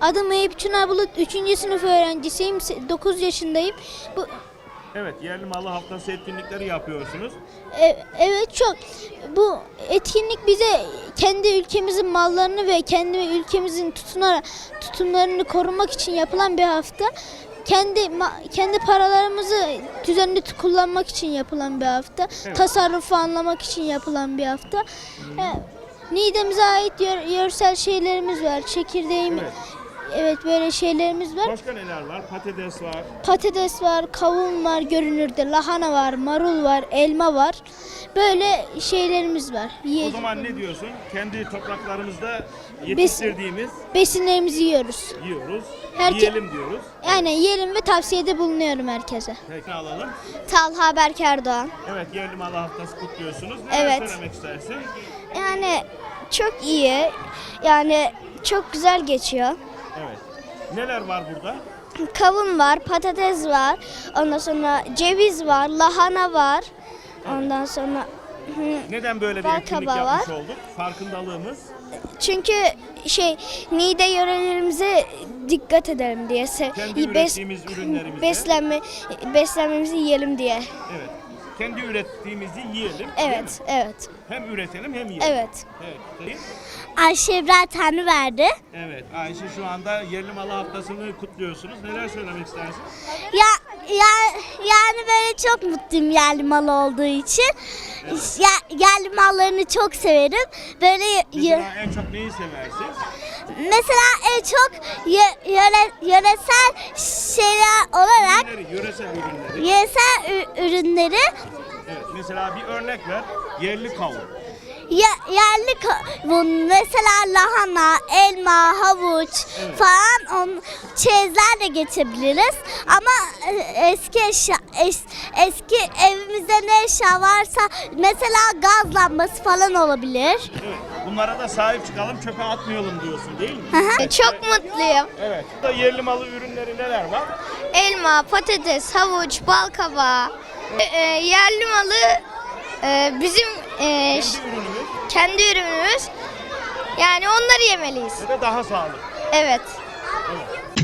Adım Eyüp Çınar Bulut. 3. sınıf öğrencisiyim. 9 yaşındayım. Bu Evet, yerli malı haftası etkinlikleri yapıyorsunuz. e- evet çok bu etkinlik bize kendi ülkemizin mallarını ve kendi ülkemizin tutuna, tutumlarını korumak için yapılan bir hafta. Kendi ma- kendi paralarımızı düzenli t- kullanmak için yapılan bir hafta. Evet. Tasarrufu anlamak için yapılan bir hafta. E, Niğde'mize ait yör- yöresel şeylerimiz var. Çekirdeğim Evet. Evet böyle şeylerimiz var. Başka neler var? Patates var. Patates var, kavun var görünürde, lahana var, marul var, elma var. Böyle şeylerimiz var. O zaman ne diyorsun? Kendi topraklarımızda yetiştirdiğimiz Besinlerimizi yiyoruz. yiyoruz. Herke- Yiyelim diyoruz. Yani yiyelim ve tavsiyede bulunuyorum herkese. Peki alalım. Talha Berk Erdoğan. Evet, yerli malı haftası kutluyorsunuz. Neler Evet. söylemek istersin? Yani çok iyi. Yani çok güzel geçiyor. Evet. Neler var burada? Kavun var, patates var. Ondan sonra ceviz var, lahana var. Ondan sonra Neden böyle bir Bal etkinlik yapmış var. olduk? Farkındalığımız. çünkü şey Niğde yörelerimize dikkat edelim diye. Se- Kendi ürettiğimiz ürünlerimize. beslenme beslenmemizi yiyelim diye. Evet. Kendi ürettiğimizi yiyelim. Evet, evet. Hem üretelim hem yiyelim. Evet. Evet. Ayşe İbrahim Tanrı verdi. Evet. Ayşe şu anda yerli malı haftasını kutluyorsunuz. Neler söylemek istersin? Ya, ya yani böyle çok mutluyum yerli mal olduğu için. Ya, yerli mallarını çok severim. Böyle y- Mesela en çok neyi seversin? mesela en çok yö- yöre, yöresel şeyler olarak Ürünleri, yöresel ürünleri. yöresel ü- ürünleri Evet. Mesela bir örnek ver. Yerli kavun. ya, yerli kavun mesela lahana, elma, havuç falan on, çeyizler de geçebiliriz. Ama e, eski eşya, es- eski evimizde ne eşya varsa mesela gaz lambası falan olabilir. Evet. Bunlara da sahip çıkalım, çöpe atmayalım diyorsun değil mi? Evet. Çok mutluyum. Evet. Burada yerli malı ürünleri neler var? Elma, patates, havuç, bal kabağı. E, yerli malı e, bizim e, Kendi ürünümüz kendi ürünümüz. Yani onları yemeliyiz. ve de daha sağlıklı. Evet. Evet.